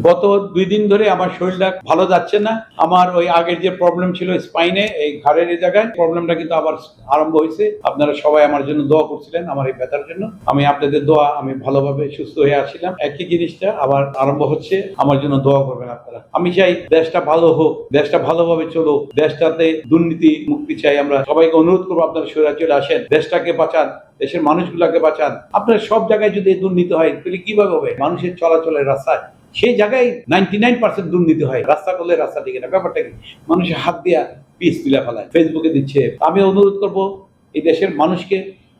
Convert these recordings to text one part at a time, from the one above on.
গত দুই দিন ধরে আমার শরীরটা ভালো যাচ্ছে না। আমার ওই আগের যে প্রবলেম ছিল স্পাইনে এই ঘাড়ের এই জায়গায় প্রবলেমটা কিন্তু আবার আরম্ভ হয়েছে। আপনারা সবাই আমার জন্য দোয়া করছিলেন আমার এই ব্যথার জন্য। আমি আপনাদের দোয়া, আমি ভালোভাবে সুস্থ হয়ে আসছিলাম। একই জিনিসটা আবার আরম্ভ হচ্ছে। আমার জন্য দোয়া করবেন আপনারা। আমি চাই দেশটা ভালো হোক, দেশটা ভালোভাবে চলুক। দেশটাতে দুর্নীতি মুক্তি চাই আমরা। সবাইকে অনুরোধ করব আপনারা সরে চলে আসেন। দেশটাকে বাঁচান, দেশের মানুষগুলাকে বাঁচান। আপনার সব জায়গায় যদি দুর্নীতি হয়, তাহলে কীভাবে হবে? মানুষের চলাচলের রাস্তায়। সেই জায়গায় নাইনটি নাইন পার্সেন্ট দুর্নীতি হয়। রাস্তা করলে রাস্তা ঠিক না। ব্যাপারটা কি? মানুষের হাত দিয়া পিস তুলে ফেলায়। ফেসবুকে দিচ্ছে। আমি অনুরোধ করব, এই দেশের মানুষকে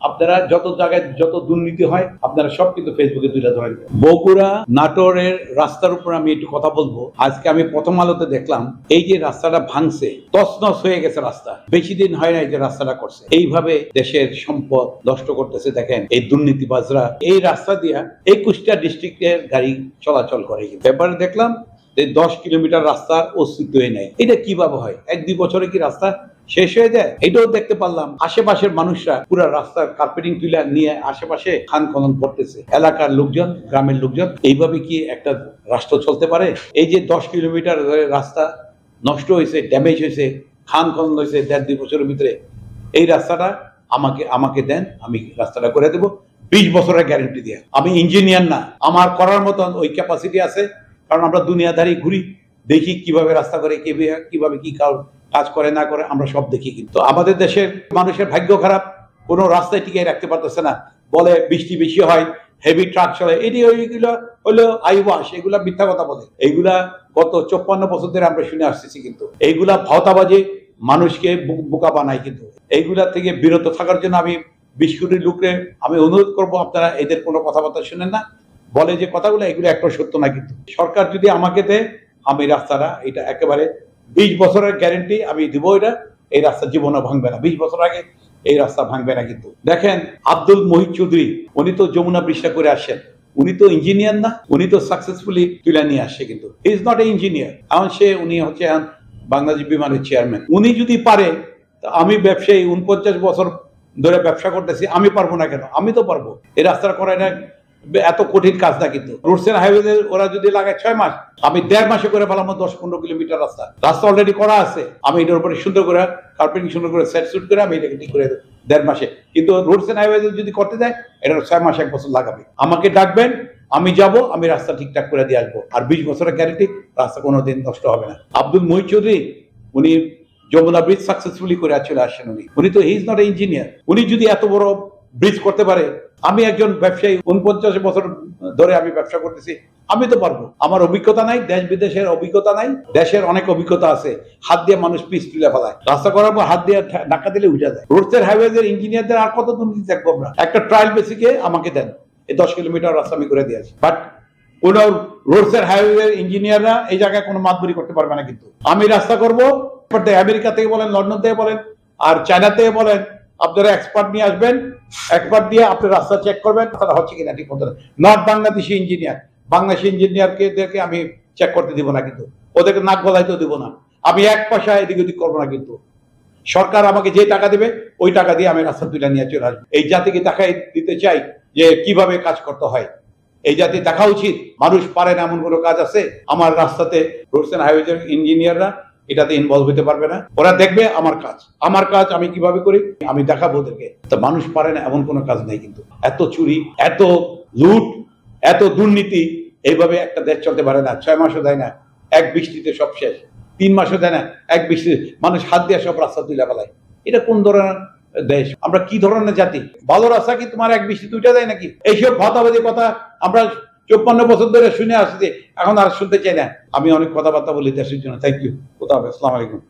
আপনারা যত জায়গায় যত দুর্নীতি হয়, আপনারা সব কিন্তু ফেসবুকে তুলে ধরেন। বগুড়া নাটোরের রাস্তার উপর আমি একটু কথা বলব। আজকে আমি প্রথম আলোতে দেখলাম, এই যে রাস্তাটা ভাঙছে, তছনছ হয়ে গেছে রাস্তা। বেশি দিন হয় না এই যে রাস্তাটা করছে। এইভাবে দেশের সম্পদ নষ্ট করতেছে, দেখেন, এই দুর্নীতিবাজরা। এই রাস্তা দিয়া একুশটা ডিস্ট্রিক্টের গাড়ি চলাচল করে ব্যাপারে দেখলাম দশ কিলোমিটার রাস্তার অস্তিত্বই নেই। এটা কীভাবে হয়? এক দুই বছরে কি রাস্তা শেষ হয়ে যায়? এটাও দেখতে পারলাম। আশেপাশের মানুষরা পুরো রাস্তার কার্পেটিং তুলে নিয়ে আশেপাশে খান খনন করতেছে। এলাকার লোকজন, গ্রামের লোকজন, এইভাবে কি একটা রাষ্ট্র চলতে পারে? এই যে দশ কিলোমিটার রাস্তা নষ্ট হয়েছে ড্যামেজ হয়েছে, খান খনন হয়েছে দেড় দুই বছরের ভিতরে, এই রাস্তাটা আমাকে আমাকে দেন, আমি রাস্তাটা করে দেবো। বিশ বছরের গ্যারেন্টি দিয়ে। আমি ইঞ্জিনিয়ার না। আমার করার মতন ওই ক্যাপাসিটি আছে। কারণ আমরা দুনিয়াদারি ঘুরি, দেখি কীভাবে রাস্তা করে কীভাবে কি কার- কাজ করে, না করে, আমরা সব দেখি কিন্তু। আমাদের দেশের মানুষের ভাগ্য খারাপ, কোনো রাস্তায় টিকিয়ে রাখতে পারতেছে না। বলে বৃষ্টি বেশি হয় হেভি ট্রাক চলে, এটি ওইগুলো হলো আইওয়াস এগুলা মিথ্যা কথা বলে। এইগুলা গত চপ্পান্ন বছর ধরে আমরা শুনে আসতেছি কিন্তু। এইগুলা ভাওতাবাজি মানুষকে বোকা বানায় কিন্তু। এইগুলা থেকে বিরত থাকার জন্য আমি বিশ কোটি লোকরে আমি অনুরোধ করব, আপনারা এদের কোনো কথাবার্তা শুনেন না। বলে যে কথাগুলো, এগুলো একটা সত্য না কিন্তু। সরকার যদি আমাকে দেয়, আমি রাস্তাটা, এটা একেবারে বিশ বছরের গ্যারেন্টি আমি দিব এটা, এই রাস্তা জীবনে ভাঙবে না। বিশ বছর আগে এই রাস্তা ভাঙবে না কিন্তু। দেখেন, আব্দুল মহিদ চৌধুরী, উনি তো যমুনা বৃষ্টা করে আসেন উনি তো ইঞ্জিনিয়ার না, উনি তো সাকসেসফুলি তুলে নিয়ে আসছে কিন্তু। ইজ নট এ ইঞ্জিনিয়ার এখন সে, উনি হচ্ছে বাংলাদেশ বিমানের চেয়ারম্যান উনি যদি পারে আমি ব্যবসায়ী, উনপঞ্চাশ বছর ধরে ব্যবসা করতেছি, আমি পারব না কেন? আমি তো পারব। এই রাস্তাটা করা এটা এত কঠিন কাজ না কিন্তু। রোডস এন্ড হাইওয়ে ওরা যদি লাগায় ছয় মাস, আমি দেড় মাসে করে ফেলাম দশ পনেরো কিলোমিটার রাস্তা। রাস্তা অলরেডি করা আছে। আমি এটার উপরে সুন্দর করে কার্পেটিং সুন্দর করে সেট সুট করে আমি এটাকে ঠিক করে দেড় মাসে। কিন্তু রোডস এন্ড হাইওয়ে যদি করতে যায় এটা ছয় মাস এক বছর লাগাবে। আমাকে ডাকবেন, আমি যাব, আমি রাস্তা ঠিকঠাক করে দিয়ে আসব। আর বিশ বছরের গ্যারেন্টি রাস্তা কোনোদিন নষ্ট হবে না। আব্দুল মহিদ চৌধুরী, উনি যমুনা ব্রিজ সাকসেসফুলি করে চলে আসছেন উনি। উনি তো he is not a engineer উনি যদি এত বড় ব্রিজ করতে পারে আমি একজন ব্যবসায়ী উনপঞ্চাশ বছর ধরে আমি ব্যবসা করতেছি। আমি তো পারব। আমার অভিজ্ঞতা নাই, দেশ বিদেশের অভিজ্ঞতা নাই, দেশের অনেক অভিজ্ঞতা আছে। হাত দিয়ে মানুষ পিস তুলে ফেলায়। রাস্তা করার পর হাত দিয়ে ধাক্কা দিলে উঠে যায়। রোডসের হাইওয়েজের ইঞ্জিনিয়ারদের আর কত দুর্নীতি দেখব আমরা? একটা ট্রায়াল বেসিকে আমাকে দেন। এই দশ কিলোমিটার রাস্তা আমি করে দিয়েছি। বাট কোন রোডসের হাইওয়ে ইঞ্জিনিয়াররা এই জায়গায় কোনো মাতবরি করতে পারবে না কিন্তু। আমি রাস্তা করব আমেরিকা থেকে বলেন লন্ডন থেকে বলেন, আর চায়না থেকে বলেন আপনারা এক্সপার্ট নিয়ে আসবেন এক্সপার্ট দিয়ে আপনি রাস্তা চেক করবেন তারা হচ্ছে কিনা ঠিক মতো নট বাংলাদেশি ইঞ্জিনিয়ার বাংলাদেশি ইঞ্জিনিয়ারকে আমি চেক করতে দিব না কিন্তু। ওদেরকে নাক গলাইতেও দিব না। আমি এক পয়সা এদিক ওদিক করব না কিন্তু। সরকার আমাকে যে টাকা দেবে, ওই টাকা দিয়ে আমি রাস্তা তুলে নিয়ে চলে আসব। এই জাতিকে দেখাই দিতে চাই যে কীভাবে কাজ করতে হয়? এই জাতি দেখা উচিত। মানুষ পারে না এমন কোনো কাজ আছে? আমার রাস্তাতে রোডস এন্ড হাইওয়েজ ইঞ্জিনিয়াররা এটাতে ইনভলভ হতে পারবে না। ওরা দেখবে আমার কাজ। আমার কাজ আমি কীভাবে করি, আমি দেখাবো ওদেরকে। তা মানুষ পারে না, এমন কোনো কাজ নেই কিন্তু। এত চুরি, এত লুট, এত দুর্নীতি, এইভাবে একটা দেশ চলতে পারে না। ছয় মাসও দেয় না, এক বৃষ্টিতে সব শেষ। তিন মাসও দেয় না, এক বৃষ্টিতে মানুষ হাত দিয়ে সব রাস্তা তুলে ফেলায়। এটা কোন ধরনের দেশ? আমরা কি ধরনের জাতি? ভালো রাস্তা কি তোমার এক বৃষ্টি দুইটা দেয় নাকি? এইসব ভাতাবাদী কথা আমরা চৌপান্ন বছর ধরে শুনে আসছে, এখন আর শুনতে চাই না। আমি অনেক কথাবার্তা বলি দেশের জন্য। থ্যাংক ইউ কোথাও আসসালামু আলাইকুম।